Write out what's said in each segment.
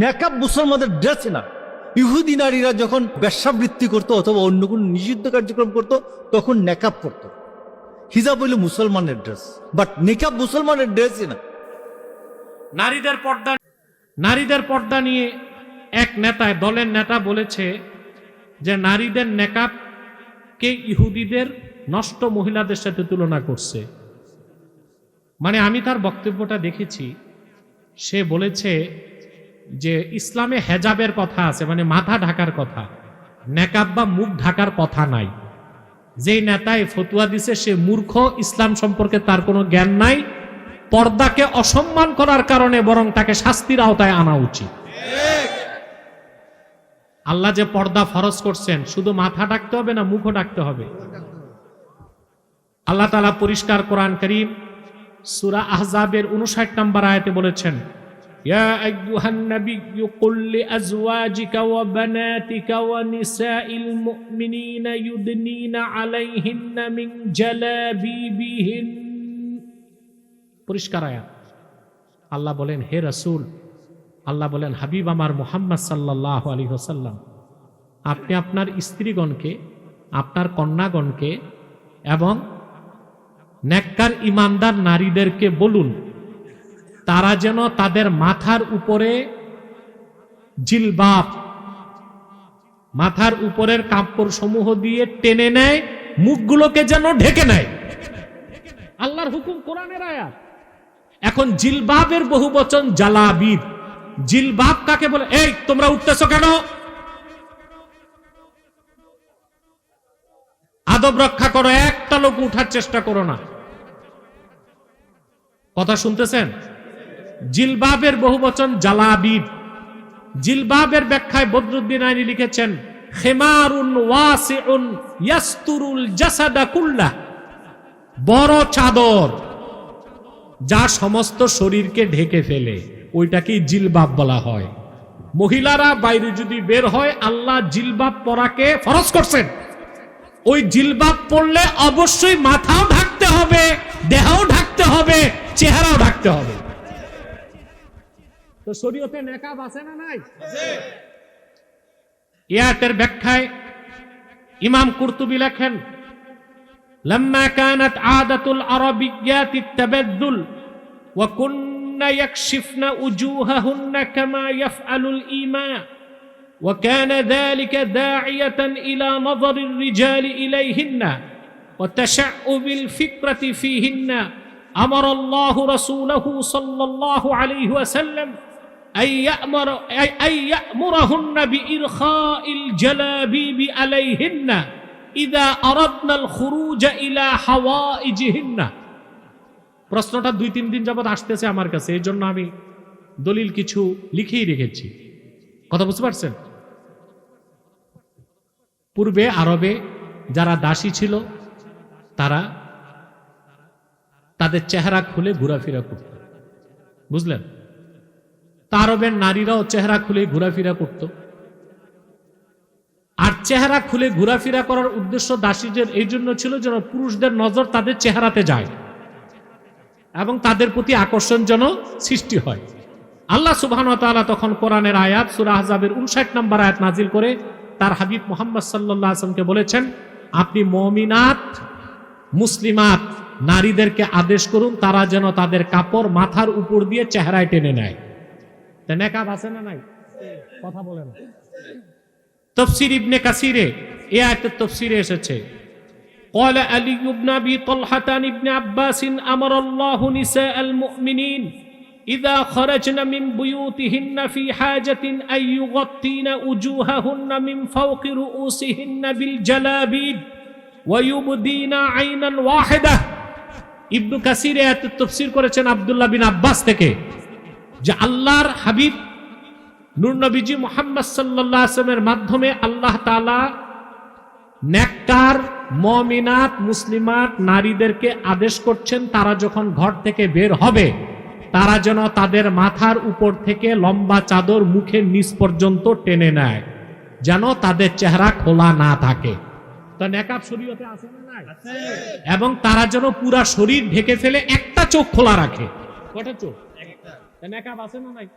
নেকাব মুসলমানদের ড্রেস না। ইহুদি নারীরা যখন ব্যবসাবৃত্তি করতো অথবা অন্য কোনো নিষিদ্ধ কার্যক্রম করত, তখন নেকাব করত। হিজাব হইল মুসলমানের ড্রেস, বাট নেকাব মুসলমানের ড্রেসই না। নারীদের পর্দা নারীদের পর্দা নিয়ে এক নেতায়, দলের নেতা বলেছে যে নারীদের নেকাবকে ইহুদিদের নষ্ট মহিলাদের সাথে তুলনা করছে। মানে আমি তার বক্তব্যটা দেখেছি। সে বলেছে যে ইসলামে হেজাবের কথা আছে মানে মাথা ঢাকার কথা, নেকাব বা মুখ ঢাকার কথা নাই। যেই নেতায় ফতুয়া দিছে, সে মূর্খ, ইসলাম সম্পর্কে তার কোনো জ্ঞান নাই। পর্দাকে অসম্মান করার কারণে বরং তাকে শাস্তির আওতায় আনা উচিত। আল্লাহ যে পর্দা ফরজ করছেন, শুধু মাথা ডাকতে হবে না মুখও ডাকতে হবে। আল্লাহ তালা পরিষ্কার কোরআন করিম, সুরা আহজাবের উনষাট নম্বর আয়াতে বলেছেন يا أيها النبي قل لأزواجك وبناتك ونساء المؤمنين يدنين عليهن من جلابيبهن পরিষ্কার আয়াত আল্লাহ বলেন হে রসুল আল্লাহ বলেন হাবিব আমার মোহাম্মদ সাল্লাহ আলী হোসাল্লাম আপনি আপনার স্ত্রীগণকে আপনার কন্যাগণকে এবং নেককার ইমানদার নারীদেরকে বলুন তারা যেন তাদের মাথার উপরে জিলবাব মাথার উপরের কাপড় সমূহ দিয়ে টেনে নেয়, মুখগুলোকে যেন ঢেকে নেয়। আল্লাহর হুকুম কোরআনের আয়াত। এখন জিলবাবের বহু বচন জালাবিব জিলবাব কাকে বলে? এই, তোমরা উঠতেছো কেন? আদব রক্ষা করো, একটা লোক উঠার চেষ্টা করো না। কথা শুনতেছেন? জিলবাবের বহু বচন জালাবিব। জিলবাবের ব্যাখ্যায় বদরুদ্দিন আইনি লিখেছেন ইয়াস্তুরুল বড় চাদর, যা সমস্ত শরীরকে ঢেকে ফেলে, ওইটাকেই জিলবাব বলা হয়। মহিলারা বাইরে যদি বের হয়, আল্লাহ জিলবাব পরাকে ফরজ করছেন। ওই জিলবাব পরলে অবশ্যই মাথাও ঢাকতে হবে, দেহও ঢাকতে হবে, চেহারাও ঢাকতে হবে। তো শরীয়তে নেকাব আছে না নাই ইয়াতের ব্যাখ্যায় ইমাম কুর্তুবি লেখেন لما كانت عادة العربيات التبذل وكن يكشفن وجوههن كما يفعل الإيماء وكان ذلك داعية إلى نظر الرجال إليهن وتشعب الفكرة فيهن أمر الله رسوله صلى الله عليه وسلم প্রশ্নটা দুই, তিন দিন যাবৎ আসতেছে আমার কাছে এই জন্য আমি দলিল কিছু লিখেই রেখেছি। কথা বুঝতে পারছেন? পূর্বে আরবে যারা দাসী ছিল, তারা তাদের চেহারা খুলে ঘোরাফেরা করত। বুঝলেন? তা আরবের নারীরাও চেহারা খুলে ঘোরাফেরা করতো। আর চেহারা খুলে ঘোরাফেরা করার উদ্দেশ্য দাসীদের এই জন্য ছিল যেন পুরুষদের নজর তাদের চেহারাতে যায় এবং তাদের প্রতি আকর্ষণ যেন সৃষ্টি হয়। আল্লাহ সুবহান তখন কোরআনের আয়াত সুরা আহজাবের উনষাট নম্বর আয়াত নাজিল করে তার হাবিব মোহাম্মদ সাল্লাহ আসলামকে বলেছেন, আপনি মমিনাত, মুসলিমাত নারীদেরকে আদেশ করুন, তারা যেন তাদের কাপড় মাথার উপর দিয়ে চেহারায় টেনে নেয়। তা নেকাব আছে না নাই কথা বলে না তফসির ইবনে কাসিরে এ আয়াতের তফসিরে এসেছে قال علي بن ابي طلحه عن ابن عباس امر الله نساء المؤمنين اذا خرجن من بيوتهن في حاجه ان يغطين وجوههن من فوق رؤوسهن بالجلابيب ويبدين عينا واحده ইবনু কাসির আয়াতের তফসির করেছেন আব্দুল্লাহ বিন আব্বাস থেকে যে আল্লাহর হাবিব নূরনবীজি মোহাম্মদ সাল্লাহ আসলামের মাধ্যমে আল্লাহ তালা নেককার মমিনাত মুসলিমাত নারীদেরকে আদেশ করছেন তারা যখন ঘর থেকে বের হবে তারা যেন তাদের মাথার উপর থেকে লম্বা চাদর মুখের নিচ পর্যন্ত টেনে নেয় যেন তাদের চেহারা খোলা না থাকে। তো নেকাব শরীয়তে আছে না নাই? এবং তারা যেন পুরা শরীর ঢেকে ফেলে একটা চোখ খোলা রাখে। কটা চোখ? তা নেকাব আছে না নাই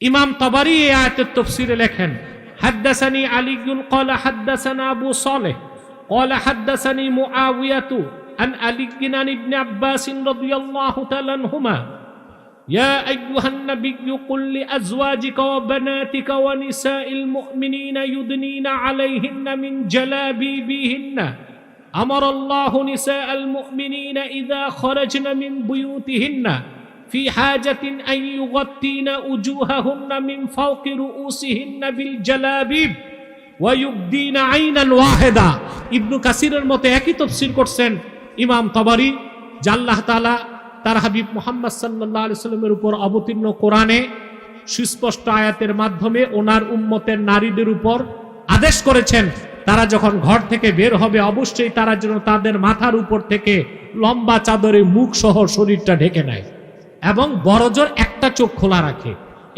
ইমাম তবারি এই আয়াতের তফসিরে লেখেন حدثني علي قال حدثنا أبو صالح قال حدثني معاوية عن علي عن ابن عباس رضي الله تعالى عنهما يا أيها النبي قل لأزواجك وبناتك ونساء المؤمنين يدنين عليهن من جلابيبهن أمر الله نساء المؤمنين إذا خرجن من بيوتهن في حاجة أن يغطين وجوههن من فوق رؤوسهن بالجلابيب ويبدين عينا واحدة ابن কাসিরের মতে একই তফসির করছেন ইমাম তবারি যে আল্লাহ তাআলা তার হাবিব মোহাম্মদ সাল্লাল্লাহু আলাইহি সাল্লামের উপর অবতীর্ণ কোরআনে সুস্পষ্ট আয়াতের মাধ্যমে ওনার উম্মতের নারীদের উপর আদেশ করেছেন তারা যখন ঘর থেকে বের হবে অবশ্যই তারা যেন তাদের মাথার উপর থেকে লম্বা চাদরে মুখ সহ শরীরটা ঢেকে নেয় এবং বড়জোর একটা চোখ খোলা রাখে।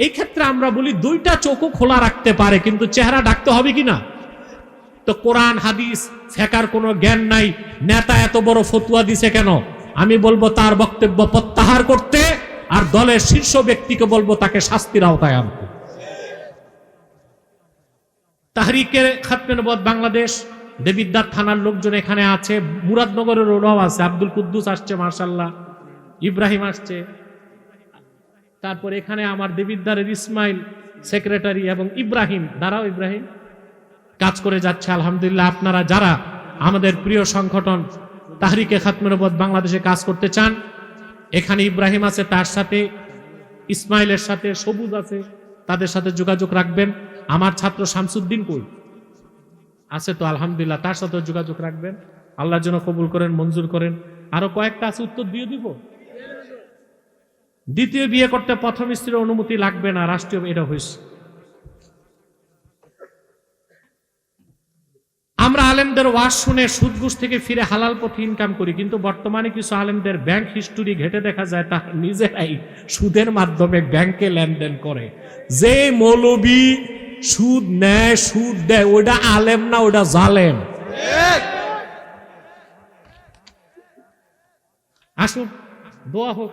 এই ক্ষেত্রে আমরা বলি দুইটা চোখও খোলা রাখতে পারে, কিন্তু চেহারা ডাকতে হবে কি না? তো কোরআন, হাদিস, ফেকার কোনো জ্ঞান নাই, নেতা এত বড় ফতুয়া দিছে কেন? আমি বলব তার বক্তব্য প্রত্যাহার করতে, আর দলের শীর্ষ ব্যক্তিকে বলব তাকে শাস্তির আওতায় আনতে। তাহরিকের খাতমেনবদ বাংলাদেশ দেবিদ্যার থানার লোকজন এখানে আছে মুরাদনগরের ওরাও আছে, আব্দুল কুদ্দুস আসছে মার্শাল্লাহ ইব্রাহিম আসছে। তারপর এখানে আমার দেবিদ্দারের ইসমাইল সেক্রেটারি এবং ইব্রাহিম, দাঁড়াও ইব্রাহিম, কাজ করে যাচ্ছে, আলহামদুলিল্লাহ। আপনারা যারা আমাদের প্রিয় সংগঠন তাহরিকে খাতমেরবদ বাংলাদেশে কাজ করতে চান, এখানে ইব্রাহিম আছে, তার সাথে ইসমাইলের সাথে সবুজ আছে, তাদের সাথে যোগাযোগ রাখবেন। আমার ছাত্র শামসুদ্দিন কই? আছে তো, আলহামদুলিল্লাহ, তার সাথে যোগাযোগ রাখবেন। আল্লাহর জন্য কবুল করেন, মঞ্জুর করেন। আরও কয়েকটা আছে, উত্তর দিয়ে দিব। দ্বিতীয় বিয়ে করতে প্রথম স্ত্রীর অনুমতি লাগবে না, রাষ্ট্রীয় এটা হয়েছে। আমরা আলেমদের ওয়াজ শুনে সুদ থেকে ফিরে হালাল পথে ইনকাম করি, কিন্তু বর্তমানে কিছু আলেমদের ব্যাংক হিস্টোরি ঘেটে দেখা যায় তা নিজেরাই সুদের মাধ্যমে ব্যাংকে লেনদেন করে। যে মৌলবি সুদ নেয়, সুদ দেয় ওটা আলেম না ওটা জালেম। আসুন দোয়া হোক।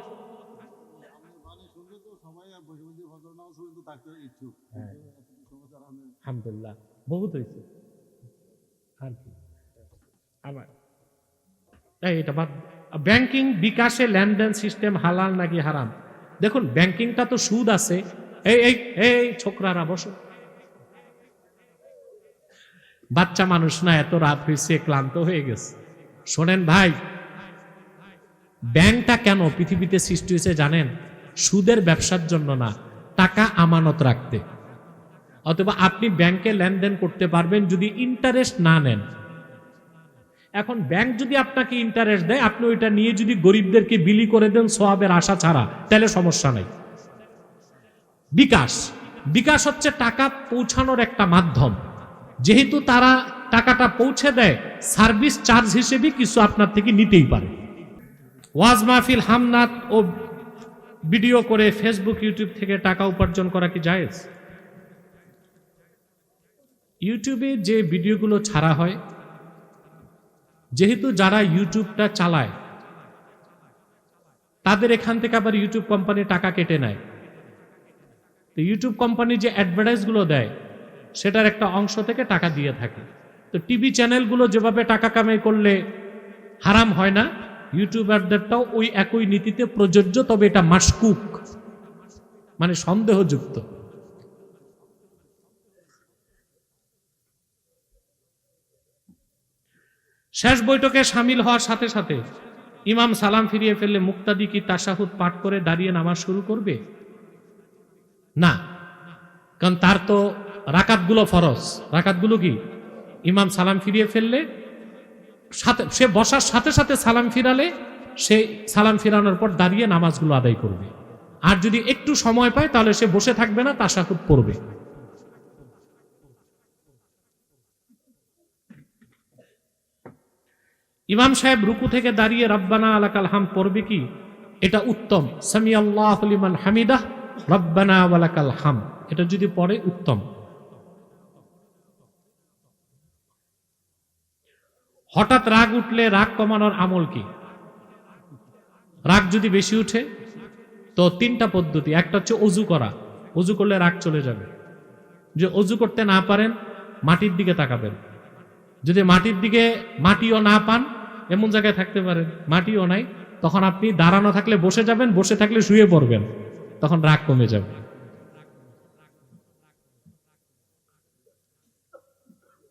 আলহামদুলিল্লাহ। বহুত হয়েছে। আর কি? এই এটা বাদ। ব্যাংকিং বিকাশে লেনদেন সিস্টেম হালাল নাকি হারাম? দেখুন ব্যাংকিংটা তো সুদ আছে। এই এই এই ছোকরারা বসো। বাচ্চা মানুষ না এত রাত হয়েছে ক্লান্ত হয়ে গেছে। শোনেন ভাই ব্যাংকটা কেন পৃথিবীতে সৃষ্টি হয়েছে জানেন? সুদের ব্যবসার জন্য না। টাকা আমানত রাখতে। অথবা আপনি ব্যাংকে লেনদেন করতে পারবেন যদি ইন্টারেস্ট না নেন। এখন ব্যাংক যদি আপনাকে ইন্টারেস্ট দেয়, আপনি ওইটা নিয়ে যদি গরিবদেরকে বিলি করে দেন সোয়াবের আশা ছাড়া, তাহলে সমস্যা নেই। বিকাশ। বিকাশ হচ্ছে টাকা পৌঁছানোর একটা মাধ্যম। যেহেতু তারা টাকাটা পৌঁছে দেয়, সার্ভিস চার্জ হিসেবে কিছু আপনার থেকে নিতেই পারে। ওয়াজ মাহফিল, হামনাত ও ভিডিও করে ফেসবুক ইউটিউব থেকে টাকা উপার্জন করা কি জায়েজ? ইউটিউবে যে ভিডিওগুলো ছাড়া হয়, যেহেতু যারা ইউটিউবটা চালায়, তাদের এখান থেকে আবার ইউটিউব কোম্পানি টাকা কেটে নেয়। তো ইউটিউব কোম্পানি যে অ্যাডভার্টাইজগুলো দেয়, সেটার একটা অংশ থেকে টাকা দিয়ে থাকে। তো টিভি চ্যানেলগুলো যেভাবে টাকা কামাই করলে হারাম হয় না ইউটিউবারদেরটাও ওই একই নীতিতে প্রযোজ্য, তবে এটা মাসকুক মানে সন্দেহযুক্ত। শেষ বৈঠকে সামিল হওয়ার সাথে সাথে ইমাম সালাম ফিরিয়ে ফেললে মুক্তাদি কি তাসাহুদ পাঠ করে দাঁড়িয়ে নামাজ শুরু করবে? না, কারণ তার তো রাকাতগুলো ফরজ। রাকাতগুলো কি? ইমাম সালাম ফিরিয়ে ফেললে সাথে, সে বসার সাথে সাথে সালাম ফিরালে, সে সালাম ফিরানোর পর দাঁড়িয়ে নামাজগুলো আদায় করবে। আর যদি একটু সময় পায়, তাহলে সে বসে থাকবে না তাসাহুদ পড়বে। ইমাম সাহেব রুকু থেকে দাঁড়িয়ে, রব্বানা আলাকাল হাম পড়বে কি? এটা উত্তম। সামি আল্লাহ হামিদাহ, রব্বানা ওয়ালাকাল হাম এটা যদি পড়ে, উত্তম। হঠাৎ রাগ উঠলে রাগ কমানোর আমল কি? রাগ যদি বেশি উঠে, তো তিনটা পদ্ধতি। একটা হচ্ছে অজু করা। অজু করলে রাগ চলে যাবে। যে অজু করতে না পারেন, মাটির দিকে তাকাবেন। যদি মাটির দিকে মাটিও না পান, এমন জায়গায় থাকতে পারেন, মাটিও নাই, তখন আপনি দাঁড়ানো থাকলে বসে যাবেন, বসে থাকলে শুয়ে পড়বেন, তখন রাগ কমে যাবে।